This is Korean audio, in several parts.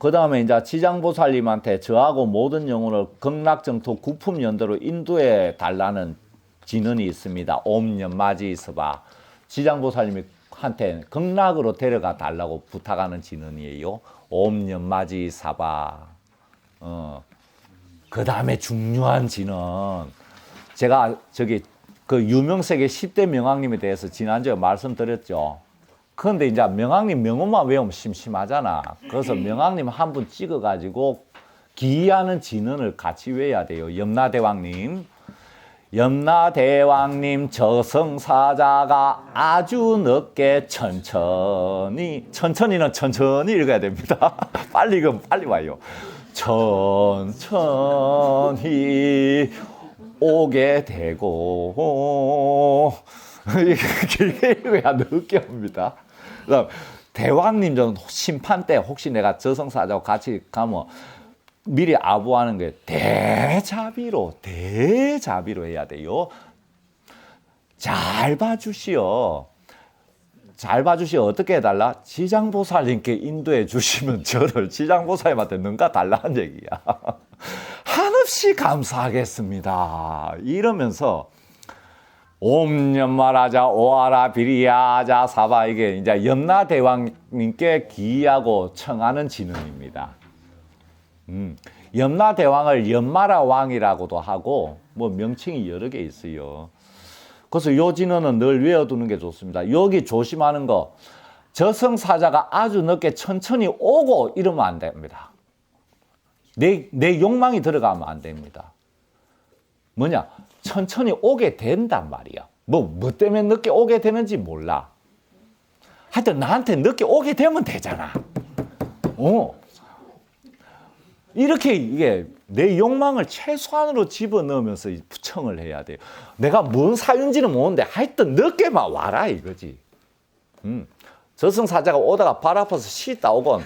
그 다음에 이제 지장보살님한테 저하고 모든 영혼을 극락정토 구품연대로 인도해 달라는 진언이 있습니다. 옴연마지스바 지장보살님이 한테 극락으로 데려가 달라고 부탁하는 진언이에요. 옴연마지사바. 어. 그 다음에 중요한 진언. 제가 저기 그 유명세계 10대 명왕님에 대해서 지난주에 말씀드렸죠. 그런데 이제 명왕님 명언만 외우면 심심하잖아. 그래서 명왕님 한 분 찍어가지고 기이하는 진언을 같이 외워야 돼요. 염라대왕님. 염라대왕님 저승사자가 아주 늦게 천천히 천천히는 천천히 읽어야 됩니다. 빨리 읽으면 빨리 와요. 천천히 오게 되고 길게 읽어야 옵니다. 그다음 대왕님 전 심판 때 혹시 내가 저승사자와 같이 가면 미리 아부하는 게 대자비로 대자비로 해야 돼요. 잘 봐주시오. 잘 봐주시오. 어떻게 해달라? 지장보살님께 인도해 주시면 저를 지장보살님한테 능가 달라는 얘기야. 한없이 감사하겠습니다. 이러면서 옴연마라자 오아라 비리야자 사바 이게 이제 염라 대왕님께 기하고 청하는 진언입니다. 음, 염라 대왕을 염마라 왕이라고도 하고 뭐 명칭이 여러 개 있어요. 그래서 요 진언은 늘 외워두는 게 좋습니다. 여기 조심하는 거 저승사자가 아주 늦게 천천히 오고 이러면 안 됩니다. 내, 내 욕망이 들어가면 안 됩니다. 뭐냐? 천천히 오게 된단 말이야. 뭐, 뭐 때문에 늦게 오게 되는지 몰라. 하여튼 나한테 늦게 오게 되면 되잖아. 어. 이렇게 이게 내 욕망을 최소한으로 집어넣으면서 부청을 해야 돼요. 내가 뭔 사유인지는 모르는데 하여튼 늦게만 와라 이거지. 음. 저승사자가 오다가 발 아파서 쉬다 오건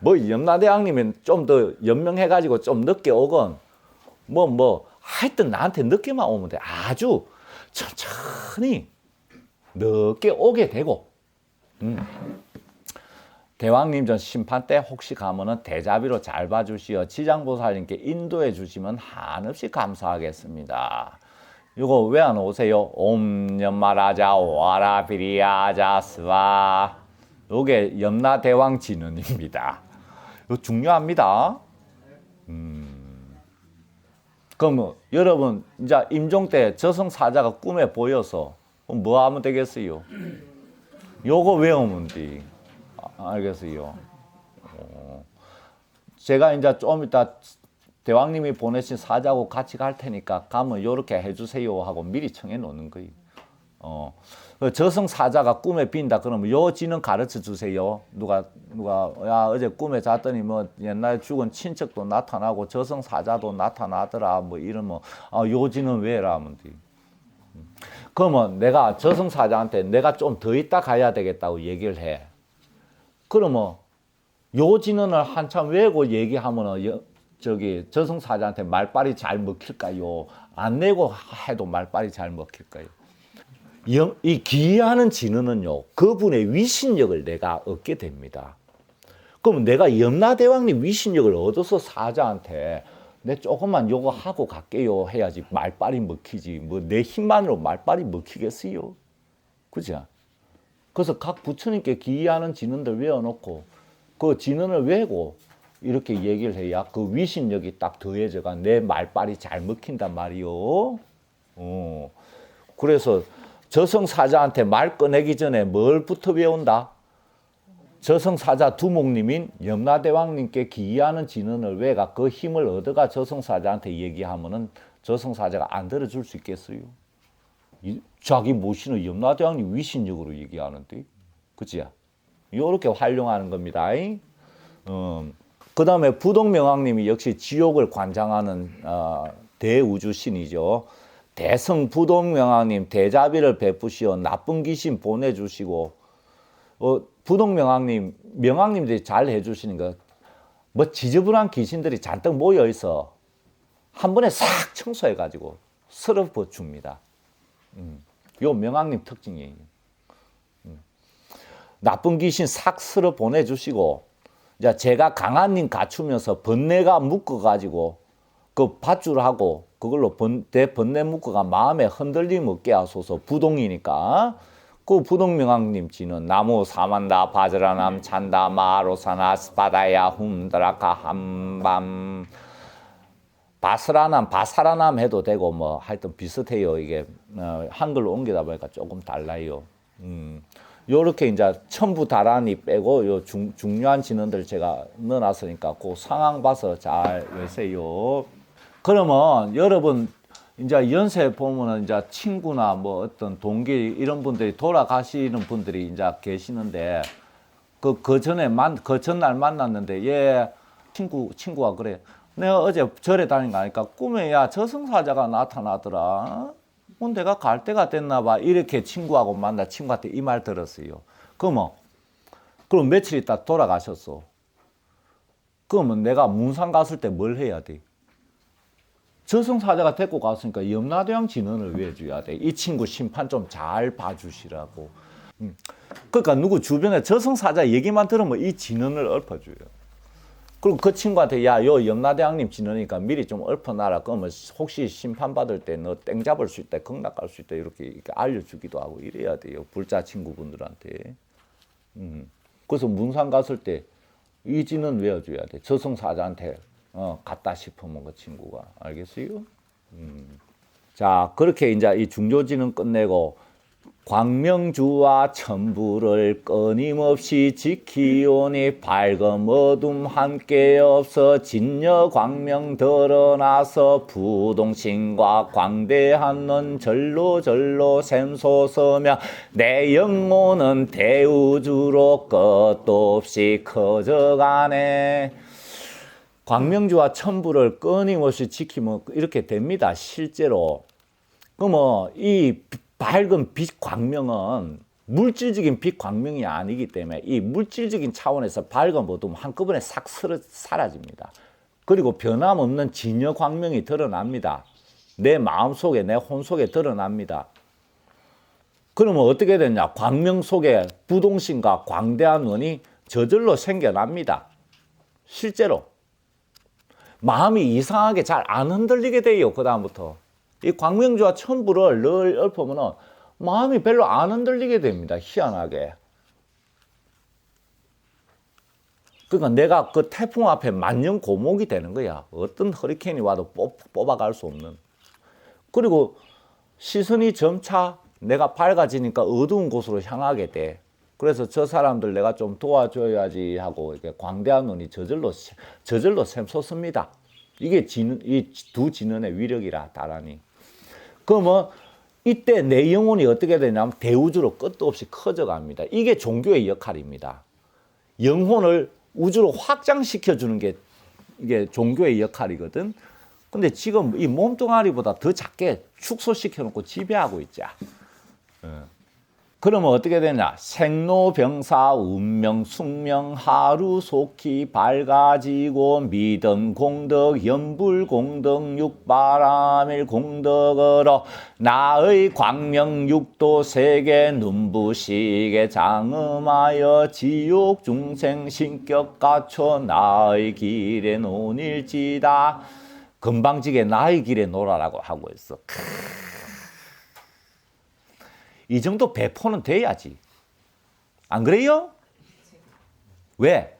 뭐 염라대왕님은 좀 더 연명해가지고 좀 늦게 오건 뭐뭐 하여튼 나한테 늦게만 오면 돼. 아주 천천히 늦게 오게 되고 음. 대왕님 전 심판 때 혹시 가면은 대자비로 잘 봐주시어 지장보살님께 인도해 주시면 한없이 감사하겠습니다. 이거 왜 안 오세요? 옴 연마라자 오아라 비리야자 스와 요게 염라대왕 진언입니다. 이거 중요합니다. 음. 그럼 뭐 여러분 이제 임종 때 저승 사자가 꿈에 보여서 뭐 하면 되겠어요? 요거 외우면 돼. 아, 알겠어요. 어. 제가 이제 좀 이따 대왕님이 보내신 사자하고 같이 갈 테니까 가면 요렇게 해주세요 하고 미리 청해 놓는 거예요. 어. 그 저승 사자가 꿈에 빈다 그러면 요 지는 가르쳐 주세요. 누가 누가 야 어제 꿈에 잤더니 뭐 옛날 죽은 친척도 나타나고 저승 사자도 나타나더라 뭐 이러면 아 요 지는 왜라 하면 돼. 음. 그러면 내가 저승 사자한테 내가 좀 더 있다 가야 되겠다고 얘기를 해. 그러면 요 진언을 한참 외고 얘기하면은 여, 저기 저승 사자한테 말빨이 잘 먹힐까요? 안 내고 해도 말빨이 잘 먹힐까요? 영, 이 기하는 진언은요, 그분의 위신력을 내가 얻게 됩니다. 그럼 내가 염라대왕님 위신력을 얻어서 사자한테 내 조금만 요거 하고 갈게요 해야지 말빨이 먹히지. 뭐 내 힘만으로 말빨이 먹히겠어요? 그죠? 그래서 각 부처님께 기이하는 진언들 외워놓고 그 진언을 외고 이렇게 얘기를 해야 그 위신력이 딱 더해져가 내 말빨이 잘 먹힌단 말이요. 어. 그래서 저승사자한테 말 꺼내기 전에 뭘부터 외운다? 저승사자 두목님인 염라대왕님께 기이하는 진언을 외가 그 힘을 얻어가 저승사자한테 얘기하면은 저승사자가 안 들어줄 수 있겠어요? 이, 자기 모시는 염라대왕님 위신력으로 얘기하는데, 그치야? 요렇게 활용하는 겁니다. 음, 그 다음에 부동명왕님이 역시 지옥을 관장하는 어, 대우주신이죠. 대성 부동명왕님 대자비를 베푸시어 나쁜 귀신 보내주시고 어, 부동명왕님 명왕님들이 잘 해주시는 거. 뭐 지저분한 귀신들이 잔뜩 모여 있어 한 번에 싹 청소해 가지고 쓸어버 줍니다. 음, 요 명왕님 특징이에요. 음. 나쁜 귀신 싹 쓸어 보내주시고 제가 강한님 갖추면서 번뇌가 묶어가지고 그 밧줄하고 그걸로 번, 대 번뇌 묶어가 마음에 흔들림 없게 하소서 부동이니까 그 부동명왕님 지는 나무 사만다 바즈라남 찬다 마로사나 스바다야 훔드라카 함밤 바스라남 바사라남 해도 되고 뭐 하여튼 비슷해요 이게 어, 한글로 옮기다 보니까 조금 달라요. 음. 요렇게 이제 첨부 다란이 빼고 요 중, 중요한 진원들 제가 넣어놨으니까 그 상황 봐서 잘 외세요. 그러면 여러분 이제 연세 보면은 이제 친구나 뭐 어떤 동기 이런 분들이 돌아가시는 분들이 이제 계시는데 그, 그 전에 만, 그 전날 만났는데 얘 친구, 친구가 그래. 내가 어제 절에 다닌 거 아니까 꿈에 야 저승사자가 나타나더라. 뭐 내가 갈 때가 됐나 봐. 이렇게 친구하고 만나 친구한테 이 말 들었어요. 그러면, 그럼 며칠 있다 돌아가셨어. 그러면 내가 문상 갔을 때 뭘 해야 돼? 저승사자가 데리고 갔으니까 염라대왕 진언을 왜 해줘야 돼? 이 친구 심판 좀 잘 봐주시라고. 음. 그러니까 누구 주변에 저승사자 얘기만 들으면 이 진언을 엎어줘요. 그리고 그 친구한테 야, 요 염라대왕님 지내니까 미리 좀 엎어놔라. 그러면 혹시 심판받을 때 너 땡 잡을 수 있다, 극락 갈 수 있다 이렇게, 알려주기도 하고 이래야 돼요. 불자 친구분들한테. 음. 그래서 문상 갔을 때 이 진은 외워줘야 돼. 저승사자한테 어, 갔다 싶으면 그 친구가 알겠어요? 음. 자 그렇게 이제 이 중조지는 끝내고 광명주와 천부를 끊임없이 지키오니 밝음 어둠 함께 없어 진여 광명 드러나서 부동신과 광대한 넌 절로 절로 샘솟으며 내 영혼은 대우주로 끝도 없이 커져가네. 광명주와 천부를 끊임없이 지키면 이렇게 됩니다. 실제로. 그러면 이 밝은 빛 광명은 물질적인 빛 광명이 아니기 때문에 이 물질적인 차원에서 밝은 어둠 한꺼번에 싹 사라집니다. 그리고 변함없는 진여 광명이 드러납니다. 내 마음 속에, 내 혼 속에 드러납니다. 그러면 어떻게 되냐? 광명 속에 부동신과 광대한 원이 저절로 생겨납니다. 실제로. 마음이 이상하게 잘 안 흔들리게 돼요. 그 다음부터. 이 광명주와 천부를 늘 읊으면 마음이 별로 안 흔들리게 됩니다. 희한하게. 그러니까 내가 그 태풍 앞에 만년 고목이 되는 거야. 어떤 허리케인이 와도 뽑아갈 수 없는. 그리고 시선이 점차 내가 밝아지니까 어두운 곳으로 향하게 돼. 그래서 저 사람들 내가 좀 도와줘야지 하고 이렇게 광대한 눈이 저절로 저절로 샘솟습니다. 이게 진, 이두 진원의 위력이라 다라니. 그러면 이때 내 영혼이 어떻게 되냐면 대우주로 끝도 없이 커져갑니다. 이게 종교의 역할입니다. 영혼을 우주로 확장시켜 주는 게 이게 종교의 역할이거든. 근데 지금 이 몸뚱아리보다 더 작게 축소시켜 놓고 지배하고 있자. 그러면 어떻게 되냐? 생로병사 운명 숙명 하루 속히 밝아지고 믿음 공덕 연불 공덕 육바람일 공덕으로 나의 광명 육도 세계 눈부시게 장음하여 지옥 중생 신격 갖춰 나의 길에 논일지다 금방지게 나의 길에 놀아라고 하고 있어. 이 정도 배포는 돼야지. 안 그래요? 왜?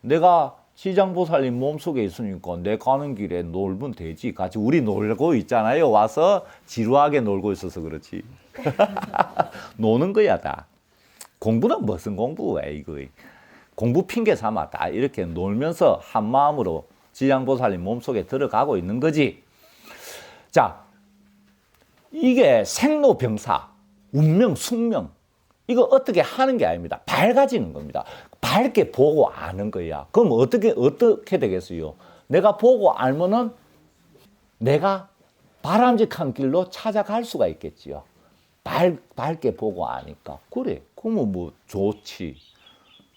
내가 시장보살님 몸속에 있으니까 내 가는 길에 놀면 되지. 같이 우리 놀고 있잖아요. 와서 지루하게 놀고 있어서 그렇지. 노는 거야, 다. 공부는 무슨 공부야, 이거. 공부 핑계 삼아 다 이렇게 놀면서 한 마음으로 지장보살님 몸속에 들어가고 있는 거지. 자, 이게 생로병사. 운명, 숙명. 이거 어떻게 하는 게 아닙니다. 밝아지는 겁니다. 밝게 보고 아는 거야. 그럼 어떻게, 어떻게 되겠어요? 내가 보고 알면은 내가 바람직한 길로 찾아갈 수가 있겠지요. 밝, 밝게 보고 아니까. 그래. 그러면 뭐 좋지.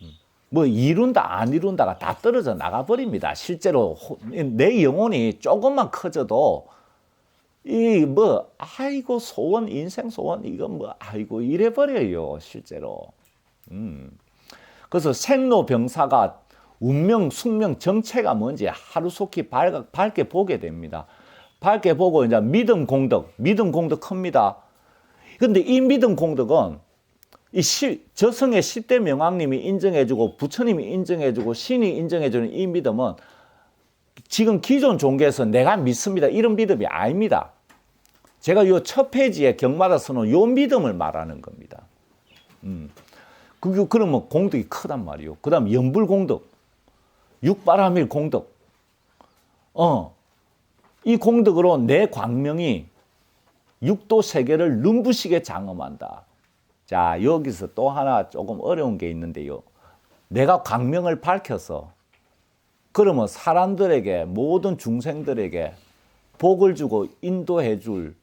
음. 뭐 이룬다 안 이룬다가 다 떨어져 나가 버립니다. 실제로 내 영혼이 조금만 커져도 이 뭐 아이고 소원 인생 소원 이건 뭐 아이고 이래 버려요 실제로. 음. 그래서 생로병사가 운명, 숙명, 정체가 뭔지 하루속히 밝, 밝게 보게 됩니다. 밝게 보고 이제 믿음 공덕, 믿음 공덕 큽니다. 근데 이 믿음 공덕은 이 시, 저승의 10대 명왕님이 인정해주고 부처님이 인정해주고 신이 인정해주는 이 믿음은 지금 기존 종교에서 내가 믿습니다. 이런 믿음이 아닙니다. 제가 요 첫 페이지에 경마다 쓰는 요 믿음을 말하는 겁니다. 음. 그, 그러면 공덕이 크단 말이요. 그 다음 연불 공덕, 육바라밀 공덕. 어. 이 공덕으로 내 광명이 육도 세계를 눈부시게 장엄한다. 자, 여기서 또 하나 조금 어려운 게 있는데요. 내가 광명을 밝혀서 그러면 사람들에게 모든 중생들에게 복을 주고 인도해 줄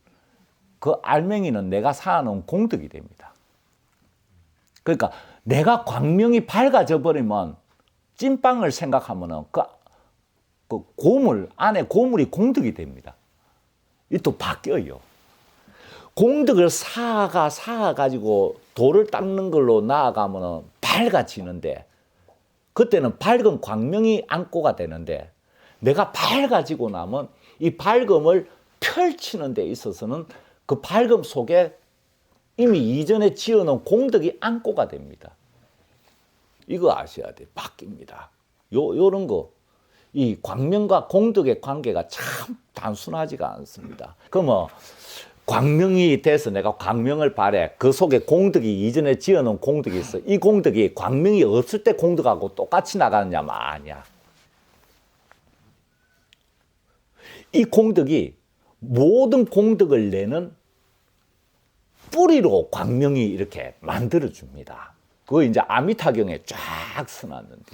그 알맹이는 내가 쌓아놓은 공덕이 됩니다. 그러니까 내가 광명이 밝아져 버리면 찐빵을 생각하면은 그, 그 고물 안에 고물이 공덕이 됩니다. 이 또 바뀌어요. 공덕을 쌓아가 쌓아 가지고 돌을 닦는 걸로 나아가면은 밝아지는데 그때는 밝은 광명이 안고가 되는데 내가 밝아지고 나면 이 밝음을 펼치는 데 있어서는 그 밝음 속에 이미 이전에 지어놓은 공덕이 안고가 됩니다. 이거 아셔야 돼. 바뀝니다. 요, 요런 거. 이 광명과 공덕의 관계가 참 단순하지가 않습니다. 그러면 광명이 돼서 내가 광명을 발해 그 속에 공덕이 이전에 지어놓은 공덕이 있어. 이 공덕이 광명이 없을 때 공덕하고 똑같이 나가느냐 마냐. 이 공덕이 모든 공덕을 내는 뿌리로 광명이 이렇게 만들어 줍니다. 그거 이제 아미타경에 쫙 써놨는데.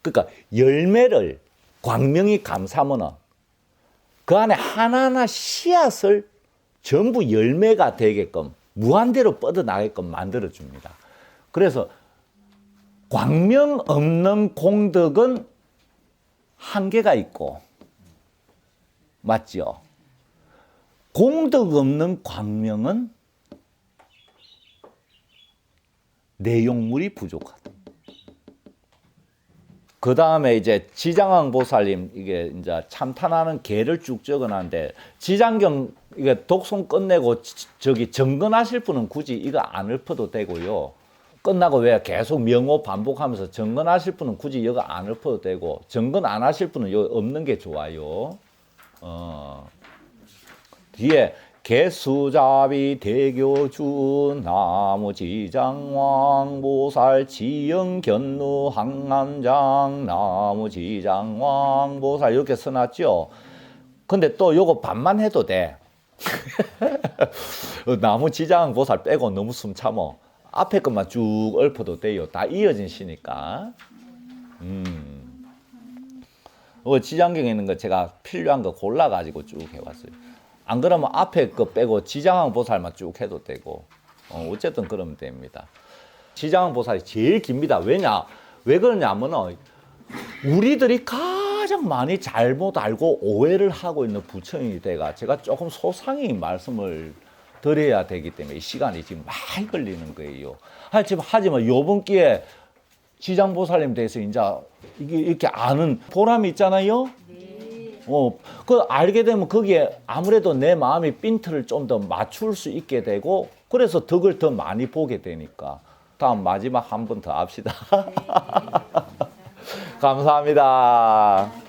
그러니까 열매를 광명이 감사하면은 그 안에 하나하나 씨앗을 전부 열매가 되게끔 무한대로 뻗어나게끔 만들어 줍니다. 그래서 광명 없는 공덕은 한계가 있고 맞죠? 공덕 없는 광명은 내용물이 부족하다. 그 다음에 이제 지장왕 보살님 이게 이제 참탄하는 개를 쭉 적어놨는데 지장경 이게 독송 끝내고 지- 저기 정근하실 분은 굳이 이거 안 읊어도 되고요. 끝나고 왜 계속 명호 반복하면서 정근하실 분은 굳이 이거 안 읊어도 되고 정근 안 하실 분은 요 없는 게 좋아요. 어. 뒤에 개수잡이 대교주 나무지장왕 보살 지영 견루 항암장 나무지장왕 보살 이렇게 써놨죠. 근데 또 요거 반만 해도 돼. 나무지장 보살 빼고 너무 숨 참어. 앞에 것만 쭉 읊어도 돼요. 다 이어진 시니까. 음. 어, 지장경에 있는 거 제가 필요한 거 골라가지고 쭉 해왔어요. 안 그러면 앞에 거 빼고 지장왕 보살만 쭉 해도 되고 어, 어쨌든 그러면 됩니다. 지장왕 보살이 제일 깁니다. 왜냐? 왜 그러냐면은 우리들이 가장 많이 잘못 알고 오해를 하고 있는 부처님이 돼가 제가 조금 소상히 말씀을 드려야 되기 때문에 이 시간이 지금 많이 걸리는 거예요. 하지만 하지만 요번 기회에 지장보살님 대해서 이제 이렇게 아는 보람이 있잖아요. 어, 그 알게 되면 거기에 아무래도 내 마음이 핀트를 좀 더 맞출 수 있게 되고 그래서 덕을 더 많이 보게 되니까 다음 마지막 한 번 더 합시다. 감사합니다.